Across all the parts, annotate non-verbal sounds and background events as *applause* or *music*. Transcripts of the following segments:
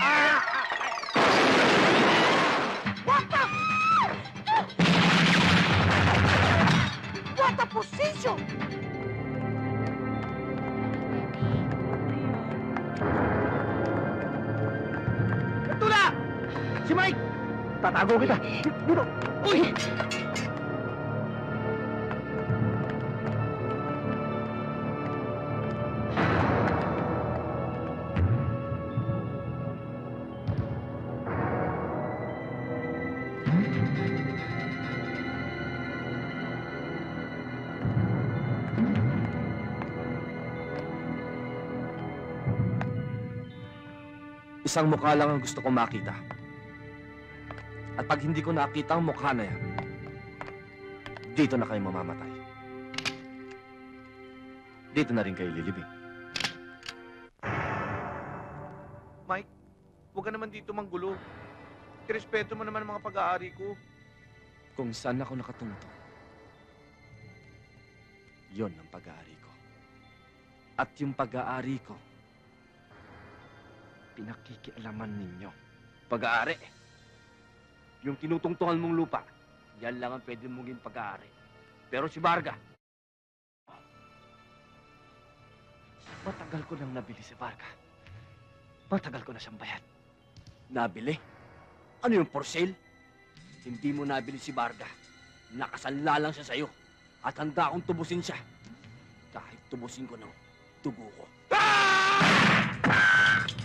Ah! What the? What the position? Tula! Si Mike! Tatago kita! Dito! Uy! Isang mukha lang ang gusto kong makita. At pag hindi ko nakita ang mukha na yan, dito na kayo mamamatay. Dito na rin kayo lilibing. Mike, huwag ka naman dito manggulo. Irespeto mo naman ang mga pag-aari ko. Kung saan ako nakatunto, yon ang pag-aari ko. At yung pag-aari ko, pinakikialaman ninyo. Pag-aari. Yung tinutungtungan mong lupa, yan lang ang pwede mong ging pag-aari. Pero si Varga, matagal ko nang nabili si Varga. Matagal ko na siyang bayad. Nabili? Ano yung for sale? Hindi mo nabili si Varga. Nakasanla lang siya sa'yo. At handa akong tubusin siya. Kahit tubusin ko ng tubo ko.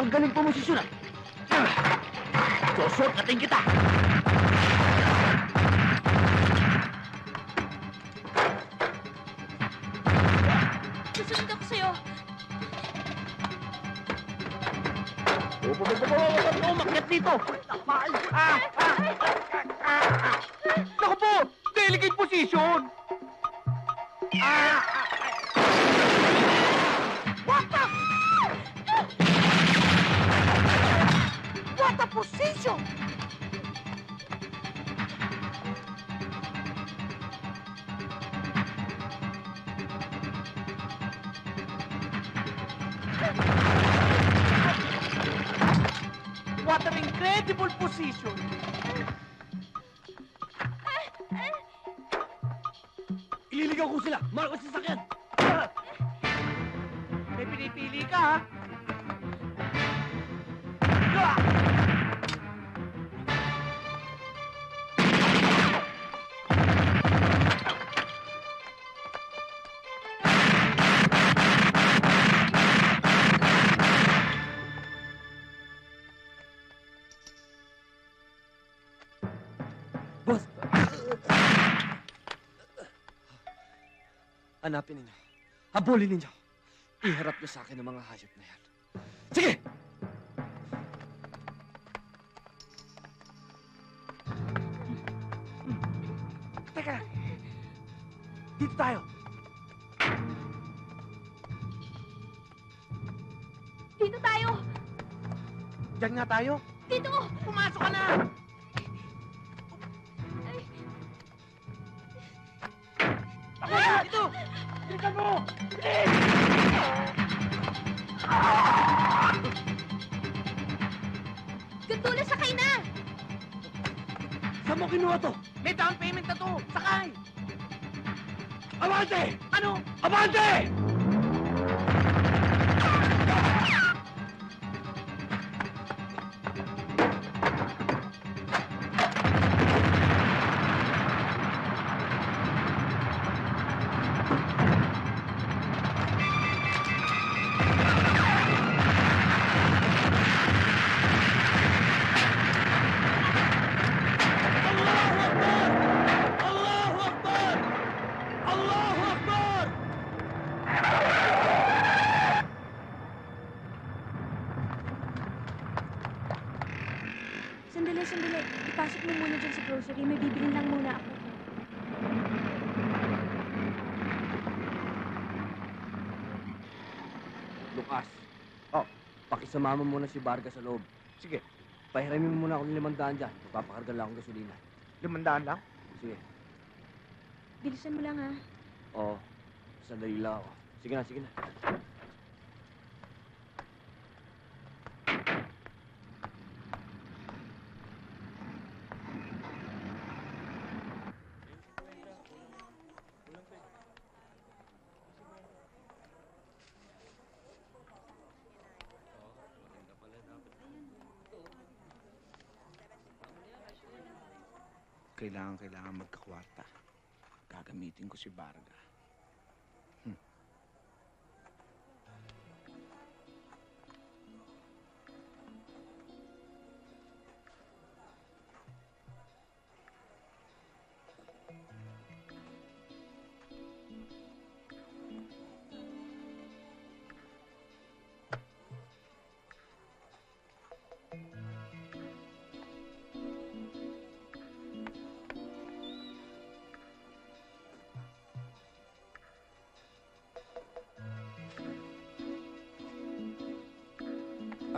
ah. Ang galing pumosisyon ah. Susot natin kita. Susunod ako sa'yo. Opo, opo, opo, opo, umakyat dito. Ah! Ah! Ah! Naku po! Delicate position! Ah! What a position! What an incredible position! Ililigaw ko sila! Mark ang sasakyan! Hanapin ninyo. Habulin ninyo. Iharap niyo sa akin ang mga hayop na yan. Sige! Teka. Dito tayo. Dito tayo! Diyan nga tayo. Dito! Pumasok ka na! Ano? Ipasok mo muna dyan sa grocery. May bibilin lang muna ako. Lukas. Oh. Pakisama mo muna si Vargas sa loob. Sige, Pahiramin mo muna ako ng limandaan dyan. Magpapakarga lang akong gasolina. limandaan lang. Sige. Bilisan mo lang, ha? Oo. Sandali lang ako. Sige na, sige na. Kailangan, magkakwarta. Gagamitin ko si Barga.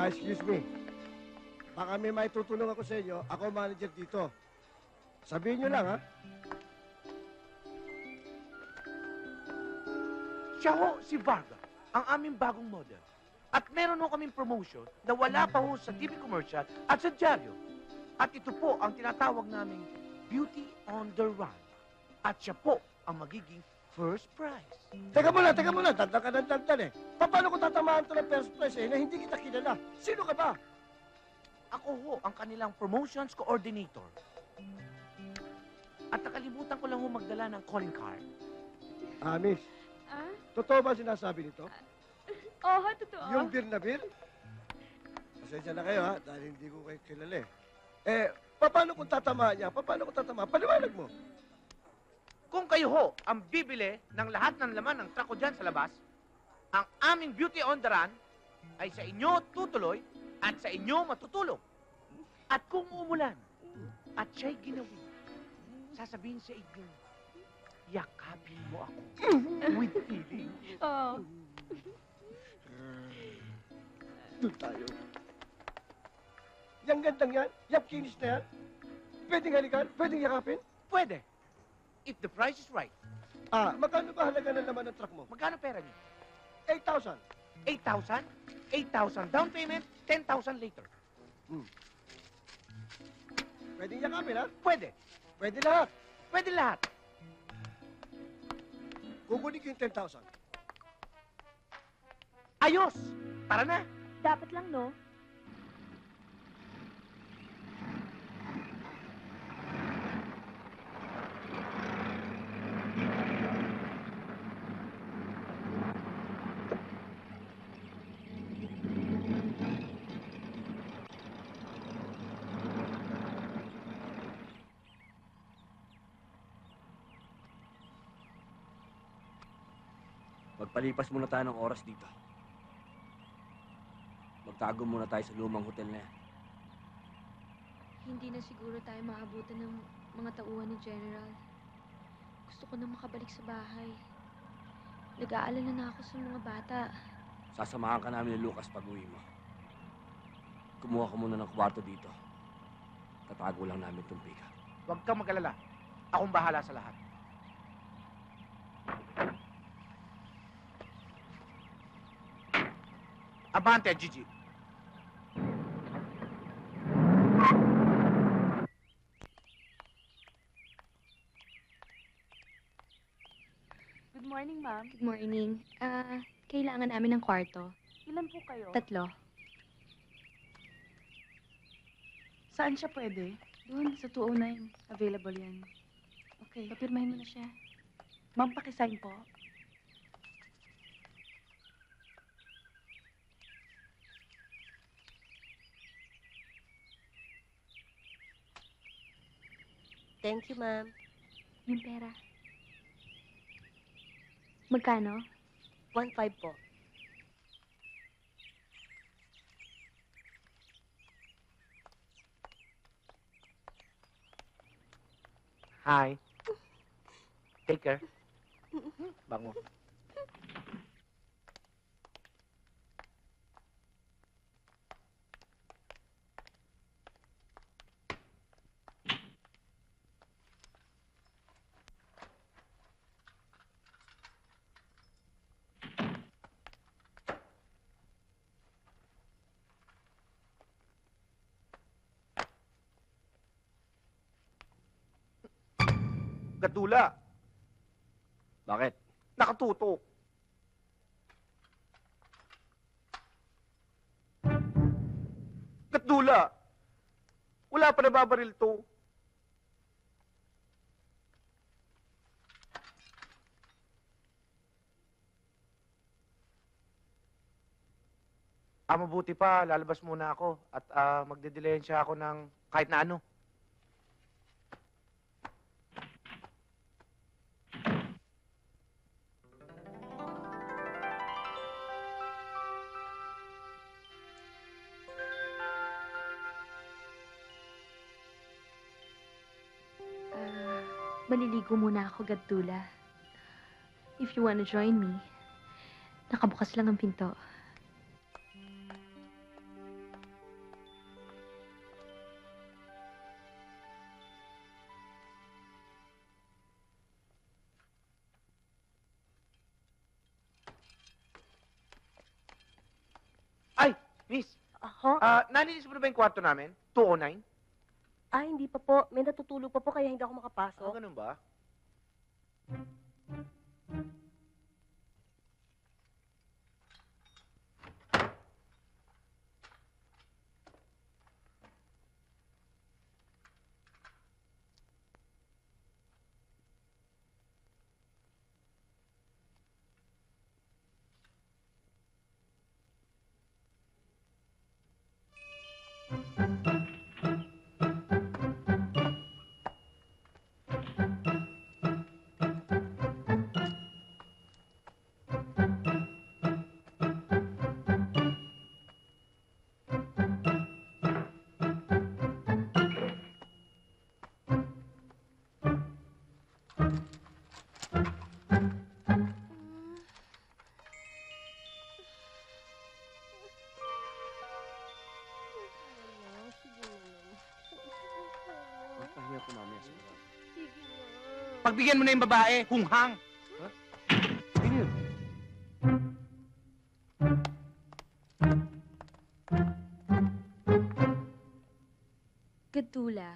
Ah, excuse me. Baka may may tutulong ako sa inyo. Ako manager dito. Sabihin nyo lang, ha? Siya ho, si Varga, ang aming bagong model. At meron ho kaming promotion na wala pa ho sa TV commercial at sa dyaryo. At ito po ang tinatawag naming Beauty on the Run. At siya po ang magiging first prize. Teka muna, teka muna. Dandan ka ng dandan eh. Pa- Paano ko tatamaan to ng first place eh, na hindi kita kilala? Sino ka ba? Ako ho ang kanilang promotions coordinator. At nakalimutan ko lang ho magdala ng calling card. Ah, miss. Ah? Totoo ba sinasabi nito? *laughs* Oo, totoo. Yung beer na beer? Pasensya na kayo ha, dahil hindi ko kayo kilala eh. Eh, pa- paano kung tatamaan niya? Pa- Paano kung tatamaan? Paliwanag mo. Kayo ho ang bibili ng lahat ng laman ng truck ko dyan sa labas, ang aming beauty on the run ay sa inyo tutuloy at sa inyo matutulog. At kung umulan at siya'y ginawi, sasabihin sa inyo, yakapin mo ako with feeling. *laughs* Oo. Doon tayo. Yang gandang yan, yang kinis na yan, pwedeng halikan, pwedeng yakapin. Pwede. If the price is right. Ah, magkano ba halaga na naman ng truck mo? Magkano pera niyo? 8,000. 8,000? 8,000 down payment, 10,000 later. Pwedeng yakapin ha? Pwede. Pwede lahat. Pwede lahat. Kukunin ko yung 10,000. Ayos! Tara na! Dapat lang, no? Magpalipas muna tayo ng oras dito. Magtago muna tayo sa lumang hotel na yan. Hindi na siguro tayo maabutan ng mga tauhan ni General. Gusto ko na makabalik sa bahay. Nag-aalala na ako sa mga bata. Sasamahan ka namin ni Lucas pag uwi mo. Kumuha ka muna ng kwarto dito. Tatago lang namin itong pika. Huwag kang mag-alala. Akong bahala sa lahat. Abante, Gigi. Good morning, ma'am. Good morning. Ah, kailangan namin ng kwarto. Ilan po kayo? Tatlo. Saan siya pwede? Doon, sa 209. Available yan. Okay. Papirmahin mo na siya. Ma'am, pakisign po. Thank you, ma'am. Yung pera. Magkano? 1.5 po. Hi. Take care. Bango. Gadula, Bakit? nakatutok. Gadula, wala pa nababaril to. Ah, mabuti pa, lalabas muna ako at ah, magdedilensya ako ng kahit na ano. Maliligo muna ako, Gadtula. If you wanna join me, nakabukas lang ang pinto. Ay, miss, Aha. ah, naninis mo na ba yung kwarto namin? 209? Ah, hindi pa po. May natutulog pa po kaya hindi ako Ah, makapasok. ganun ba? Magpahinga ko mamaya sa baba. Pagbigyan mo na yung babae, hunghang. Ano yun? Gadtula,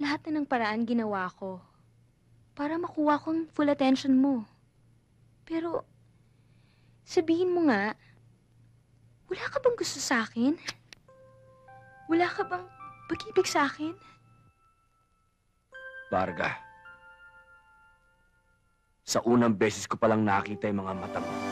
lahat na ng paraan ginawa ko para makuha kong full attention mo. Pero, sabihin mo nga, wala ka bang gusto sa akin? Wala ka bang pag-ibig sa akin? Barga, sa unang beses ko palang nakita yung mga mata mo.